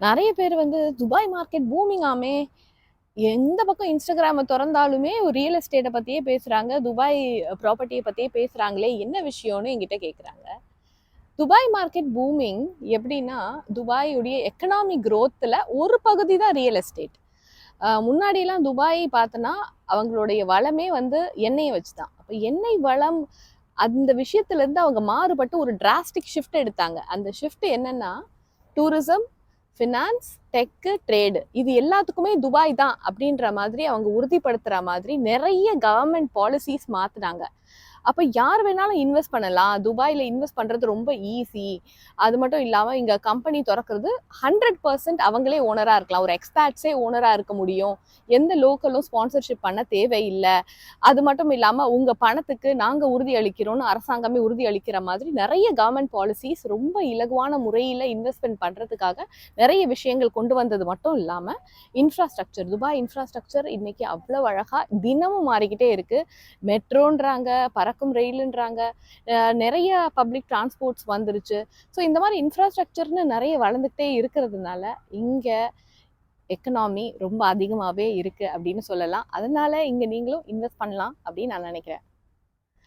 நிறைய பேர் வந்து துபாய் மார்க்கெட் பூமிங்காமே எந்த பக்கம் இன்ஸ்டாகிராமை திறந்தாலுமே ஒரு ரியல் எஸ்டேட்டை பற்றியே பேசுகிறாங்க துபாய் ப்ராப்பர்ட்டியை பற்றியே பேசுகிறாங்களே என்ன விஷயம்னு என்கிட்ட கேட்குறாங்க துபாய் மார்க்கெட் பூமிங் எப்படின்னா துபாயுடைய எக்கனாமிக் க்ரோத்தில் ஒரு பகுதி தான் ரியல் எஸ்டேட் முன்னாடியெல்லாம் துபாய் பார்த்தோன்னா அவங்களுடைய வளமே வந்து எண்ணெயை வச்சு தான் அப்போ எண்ணெய் வளம் அந்த விஷயத்துலேருந்து அவங்க மாறுபட்டு ஒரு டிராஸ்டிக் ஷிஃப்ட் எடுத்தாங்க. அந்த ஷிஃப்ட் என்னன்னா டூரிசம் ஃபினான்ஸ் டெக்கு ட்ரேடு இது எல்லாத்துக்குமே துபாய் தான் அப்படின்ற மாதிரி அவங்க உறுதிப்படுத்துகிற மாதிரி நிறைய கவர்மெண்ட் பாலிசிஸ் மாற்றினாங்க அப்போ யார் வேணாலும் இன்வெஸ்ட் பண்ணலாம். துபாயில் இன்வெஸ்ட் பண்ணுறது ரொம்ப ஈஸி அது மட்டும் இல்லாமல் இங்கே கம்பெனி திறக்கிறது ஹண்ட்ரட் பர்சன்ட் அவங்களே ஓனராக இருக்கலாம். ஒரு எக்ஸ்பேட்ஸே ஓனராக இருக்க முடியும். எந்த லோக்கலும் ஸ்பான்சர்ஷிப் பண்ண தேவையில்லை. அது மட்டும் இல்லாமல் உங்கள் பணத்துக்கு நாங்கள் உறுதி அளிக்கிறோம்னு அரசாங்கமே உறுதி அளிக்கிற மாதிரி நிறைய கவர்மெண்ட் பாலிசிஸ் ரொம்ப இலகுவான முறையில் இன்வெஸ்ட்மெண்ட் பண்ணுறதுக்காக நிறைய விஷயங்கள் கொண்டு வந்தது மட்டும் இல்லாமல் இன்ஃப்ராஸ்ட்ரக்சர் துபாய் இன்ஃப்ராஸ்ட்ரக்சர் இன்னைக்கு அவ்வளோ அழகாக தினமும் மாறிக்கிட்டே இருக்குது மெட்ரோன்றாங்க பறக்கும் ரயிலுன்றாங்க. அஹ் நிறைய பப்ளிக் டிரான்ஸ்போர்ட்ஸ் வந்துருச்சு. ஸோ இந்த மாதிரி இன்ஃப்ராஸ்ட்ரக்சர்னு நிறைய வளர்ந்துக்கிட்டே இருக்கிறதுனால இங்கே எக்கனாமி ரொம்ப அதிகமாகவே இருக்குது அப்படின்னு சொல்லலாம். அதனால இங்கே நீங்களும் இன்வெஸ்ட் பண்ணலாம் அப்படின்னு நான் நினைக்கிறேன்.